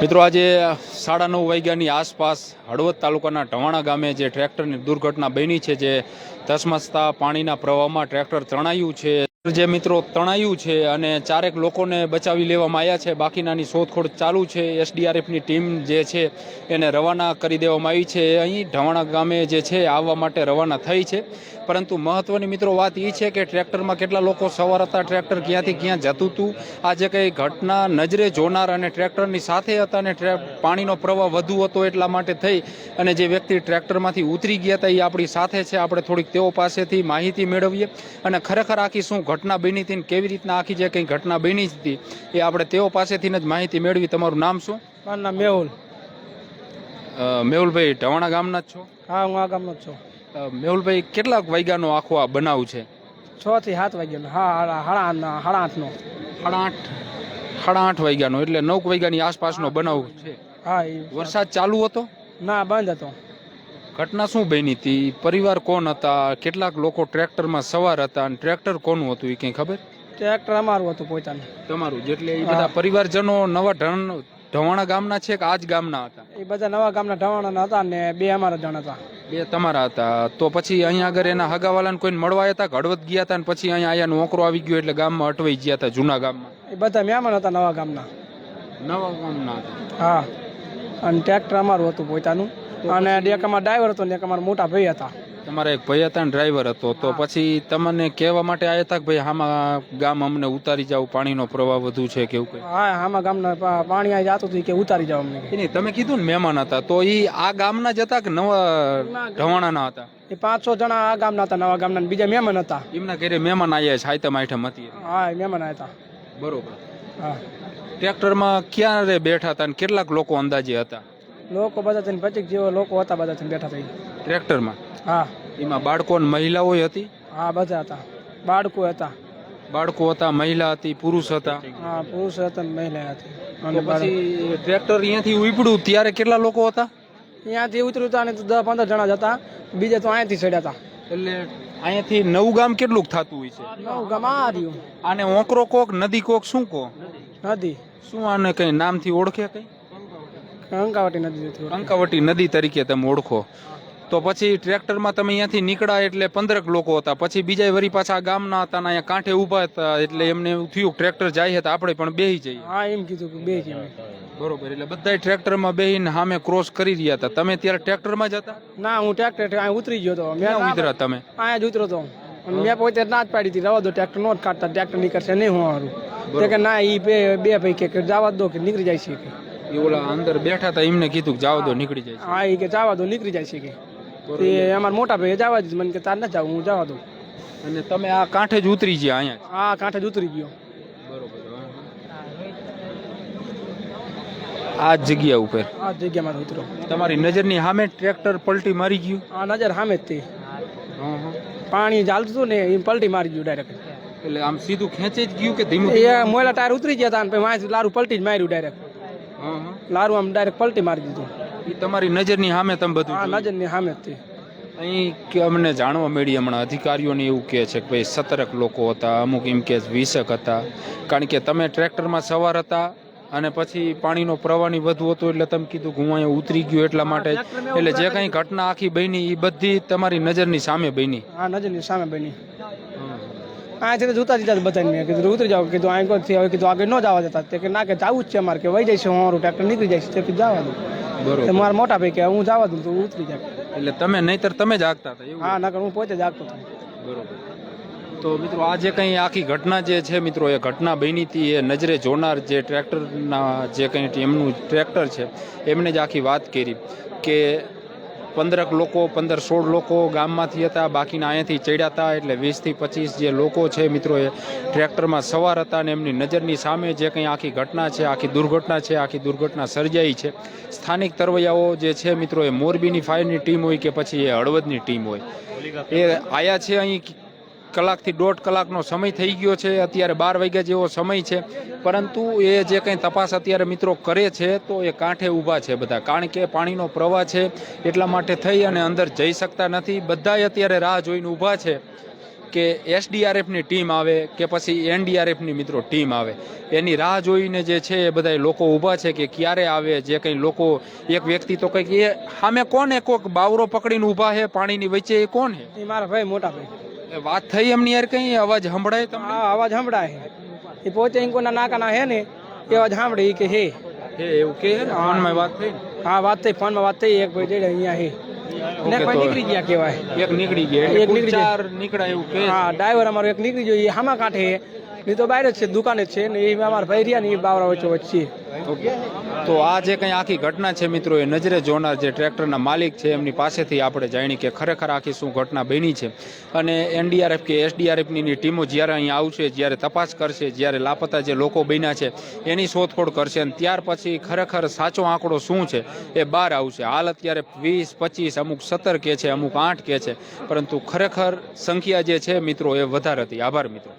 મિત્રો, આજે સાડા નવ વાગ્યાની આસપાસ હળવદ તાલુકાના ઢવાણા ગામે જે ટ્રેક્ટરની દુર્ઘટના બની છે, જે ધસમસતા પાણીના પ્રવાહમાં ટ્રેક્ટર તણાયું છે. જે મિત્રો તણાયું છે અને ચારેક લોકોને બચાવી લેવામાં આવ્યા છે, બાકીનાની શોધખોળ ચાલુ છે. એસડીઆરએફની ટીમ જે છે એને રવાના કરી દેવામાં આવી છે. અહીં ઢવાણા ગામે જે છે આવવા માટે રવાના થઈ છે. પરંતુ મહત્વની મિત્રો વાત એ છે કે ટ્રેક્ટરમાં કેટલા લોકો સવાર હતા, ટ્રેક્ટર ક્યાંથી ક્યાં જતું હતું આ જે કંઈ ઘટના નજરે જોનાર અને ટ્રેક્ટરની સાથે હતા અને પાણીનો પ્રવાહ વધુ હતો એટલા માટે થઈ અને જે વ્યક્તિ ટ્રેક્ટરમાંથી ઉતરી ગયા હતા એ આપણી સાથે છે. આપણે થોડીક તેઓ પાસેથી માહિતી મેળવીએ અને ખરેખર આખી શું ઘટના બની હતી ને કેવી રીતના આખી જે કંઈ ઘટના બની હતી એ આપણે તેઓ પાસેથી જ માહિતી મેળવી. તમારું નામ શું? મારું નામ મેહુલ. મેહુલભાઈ ઢવાણા ગામના જ છો? હા હું આ ગામનો જ છું. મેહુલભાઈ કેટલાક વાગ્યાનો આખો આ બનાવ છે? છ થી સાત વાગ્યાનો. હા હાડા હાડા આઠનો. સાડા આઠ સાડા આઠ વાગ્યાનો એટલે નવ વાગ્યાની આસપાસનો બનાવ છે. હા એ વરસાદ ચાલુ હતો? ના બંધ હતો. ઘટના શું બની હતી? પરિવાર કોણ હતા? કેટલાક લોકો ટ્રેક્ટરમાં સવાર હતા અને ટ્રેક્ટર કોનું હતું એ કંઈ ખબર? ટ્રેક્ટર અમારું હતું પોતાનું. તમારું જેટલે એ બધા પરિવારજનો નવા ઢણ ઢવાણા ગામના છે કે આજ ગામના હતા? એ બધા નવા ગામના ઢવાણાના હતા ને બે અમારા જણ હતા. બે તમારા હતા. તો પછી અહીંયા આગળ એના હગાવાલાને કોઈને મળવા હતા? કે હળવદ ગયા હતા ને પછી અહીંયા આયા નોકરો આવી ગયો એટલે ગામમાં અટવાઈ ગયા હતા જૂના ગામમાં? એ બધા મહેમાન હતા નવા ગામના. નવા ગામના હતા. હા. અને ટ્રેક્ટર અમારું હતું પોતાનું. અને એક અમારો ડ્રાઈવર હતો ને એક અમારા મોટા ભાઈ હતા. તમારા એક ભાઈ હતા ને ડ્રાઈવર હતો તો પછી તમને કહેવા માટે આવ્યા હતા કે ભાઈ આમાં ગામ અમને ઉતારી જાવ પાણીનો પ્રવાહ વધુ છે કે એવું કંઈ? હા આમાં ગામના પાણી અહીં જતું હતું કે ઉતારી જાવ અમને. નહીં તમે કીધું ને મહેમાન હતા તો એ આ ગામના જ હતા કે નવા ઢવાણાના હતા? એ પાંચ છ જણા આ ગામના હતા નવા ગામના બીજા મહેમાન હતા. એમના ઘરે મહેમાન આવ્યા છે આઈટમ આઈટમ હતી. હા મહેમાન મહેમાન હતા. બરોબર. હા. ટ્રેક્ટરમાં ક્યારે બેઠા હતા અને કેટલાક લોકો અંદાજે હતા? લોકો બધા થઈને પચીસ જેવા લોકો હતા બધા થઈને બેઠા થઈ ટ્રેક્ટરમાં? હા. એમાં બાળકો અને મહિલાઓ હતી? હા બધા હતા. બાળકો હતા. બાળકો હતા મહિલા હતી પુરુષ હતા? હા પુરુષ હતા ને મહિલા હતી. અને પછી ટ્રેક્ટર અહીંયાથી ઉપડ્યું ત્યારે કેટલા લોકો હતા? અહીંયાથી ઉતર્યું હતા ને દસ પંદર જણા જ હતા. બીજા તો અહીંયાથી ચડ્યા હતા. એટલે અહીંયાથી નવું ગામ કેટલુંક થતું હોય છે? નવું ગામ આ રહ્યું. આને ઓકરો કોક નદી કોક શું કો નદી. શું આને કઈ નામથી ઓળખે કઈ? કંકાવટી નદી હતી કંકાવટી નદી તરીકે તમે ઓળખો. તો પછી ટ્રેક્ટરમાં તમે અહીંયાથી નીકળ્યા એટલે પંદરક લોકો હતા. પછી બીજા વરી પાછા ગામના હતા ને અહીંયા કાંઠે ઊભા હતા એટલે એમને એવું થયું ટ્રેક્ટર જાય હતા આપણે પણ બેહી જઈએ. હા એમ કીધું કે બે બરોબર એટલે બધા ટ્રેક્ટરમાં બેહીને સામે ક્રોસ કરી રહ્યા હતા. તમે ત્યારે ટ્રેક્ટરમાં જ હતા? ના હું ટ્રેક્ટર અહીં ઉતરી ગયો હતો મેં ઉતર્યા તમે? અહીંયા જ ઉતરો હતો અને મેં પોતે ના જ પાડી હતી રવા દો ટ્રેક્ટર નો જ કાઢતા ટ્રેક્ટર નીકળશે નહીં હું હારું. કે ના એ બે ભાઈ કે જવા દો કે નીકળી જાય છે એ ઓલા અંદર બેઠા હતા એમને કીધું કે જાવ દો નીકળી જાય હા એ કે જવા દો નીકળી જાય છે કે. તે અમારા મોટા ભાઈ જવા દીધું મને કે તાર ના જાવ હું જવા દઉં. અને તમે આ કાંઠે જ ઉતરી ગયા અહીંયા જ. હા કાંઠે જ ઉતરી ગયો. બરોબર આ જગ્યા ઉપર. આ જગ્યામાં ઉતરો. તમારી નજરની સામે ટ્રેક્ટર પલટી મારી ગયું? આ નજર સામે જ તે. પાણી ચાલતું હતું ને એ પલટી મારી ગયું ડાયરેક્ટ એટલે આમ સીધું ખેંચી જ ગયું કે ધીમું એ મોયલા ટાયર ઉતરી ગયા હતા અને પછી લારું પલટી જ માર્યું ડાયરેક્ટ લારું આમ ડાયરેક્ટ પલટી મારી દીધું. એ તમારી નજરની સામે તમે બધું જોયું. નજરની સામે હતી. અહીં કે અમને જાણવા મળી હમણાં અધિકારીઓને એવું કહે છે કે ભાઈ સતરક લોકો હતા અમુક એમ કે વીસક હતા. કારણ કે તમે ટ્રેક્ટરમાં સવાર હતા અને પછી પાણીનો પ્રવાહની વધુ હતો એટલે તમે કીધું હું અહીંયા ઉતરી ગયું એટલા માટે. એટલે જે કંઈ ઘટના આખી બની એ બધી તમારી નજરની સામે બની. આ નજરની સામે બની. અહીંયાથી છે જોતા દીધા બધાને મેં. કીધું ઉતરી જાવ કીધું આ કોઈ હવે કીધું આગળ ન જવા દેતા. તે કે ના કે જવું જ છે અમારે. કે વહી છે અમારું ટ્રેક્ટર નીકળી જાય છે. તે કીધું જવા દઉં બરોબર. મારા મોટા ભાઈ કે હું જવા દઉં તો ઉતરી જાય એટલે તમે નહીતર તમે જ આગતા હતા હા નકર હું પોતે જ આગતો હતો. બરોબર. તો મિત્રો આ જે કંઈ આખી ઘટના જે છે મિત્રો એ ઘટના બની હતી એ નજરે જોનાર જે ટ્રેક્ટરના જે કંઈ એમનું ટ્રેક્ટર છે એમને જ આખી વાત કરી કે પંદરક લોકો, પંદર સોળ લોકો ગામમાંથી હતા. બાકીના અહીંયાથી ચડ્યા હતા એટલે વીસથી પચીસ જે લોકો છે મિત્રો એ ટ્રેક્ટરમાં સવાર હતા અને એમની નજરની સામે જે કંઈ આખી ઘટના છે, આખી દુર્ઘટના છે, આખી દુર્ઘટના સર્જાઈ છે. સ્થાનિક તરવૈયાઓ જે છે મિત્રો એ મોરબીની ફાયરની ટીમ હોય કે પછી એ હળવદની ટીમ હોય. એ આયા છે અહીં કલાકથી દોઢ કલાકનો સમય થઈ ગયો છે. અત્યારે બાર વાગ્યા જેવો સમય છે. પરંતુ એ જે કંઈ તપાસ અત્યારે મિત્રો કરે છે, તો એ કાંઠે ઊભા છે બધા. કારણ કે પાણીનો પ્રવાહ છે, એટલા માટે થઈ અને અંદર જઈ શકતા નથી. બધાએ અત્યારે રાહ જોઈને ઊભા છે કે એસડીઆરએફની ટીમ આવે કે પછી એનડીઆરએફની મિત્રો ટીમ આવે. એની રાહ જોઈને જે છે એ બધા લોકો ઊભા છે કે ક્યારે આવે, જે કંઈ લોકો, એક વ્યક્તિ તો કંઈક એ સામે કોણ એ કોક બાવરો પકડીને ઊભા છે, પાણીની વચ્ચે એ કોણ એ મારા ભાઈ મોટા ભાઈ. વાત થઈ એમની યાર કઈ? અવાજ સંભળાય તમને? હા અવાજ સંભળાય. એ પોતે ઇંકોના નાકાના હે ને એ અવાજ સાંભળે કે હે. હે એવું કે ફોનમાં વાત થઈ? હા વાત થઈ ફોનમાં વાત થઈ એક ભાઈ અહીંયા હે. ને કોઈ નીકળી ગયા કહેવાય. એક નીકળી ગયા એક નીકળી ચાર નીકળાય એવું કે હા ડ્રાઈવર અમારો એક નીકળી ગયો એ હામા કાંઠે નહીં તો બહાર જ છે, દુકાને જ છે, ને એ અમારા ભાઈ રહ્યા ને એ બાવરા વચ્ચે વચ્ચે. તો આ જે કંઈ આખી ઘટના છે મિત્રો, એ નજરે જોનાર જે ટ્રેક્ટરના માલિક છે, એમની પાસેથી આપણે જાણી કે ખરેખર આખી શું ઘટના બની છે. અને એનડીઆરએફ કે એસડીઆરએફની ટીમો જ્યારે અહીંયા આવશે, જ્યારે તપાસ કરશે, જ્યારે લાપતા જે લોકો બન્યા છે, એની શોધખોળ કરશે અને ત્યાર પછી ખરેખર સાચો આંકડો શું છે, એ બહાર આવશે. હાલ અત્યારે વીસ, પચીસ, અમુક સત્તર કે છે, અમુક આઠ કે છે. પરંતુ ખરેખર સંખ્યા જે છે મિત્રો, એ વધારે હતી. આભાર મિત્રો.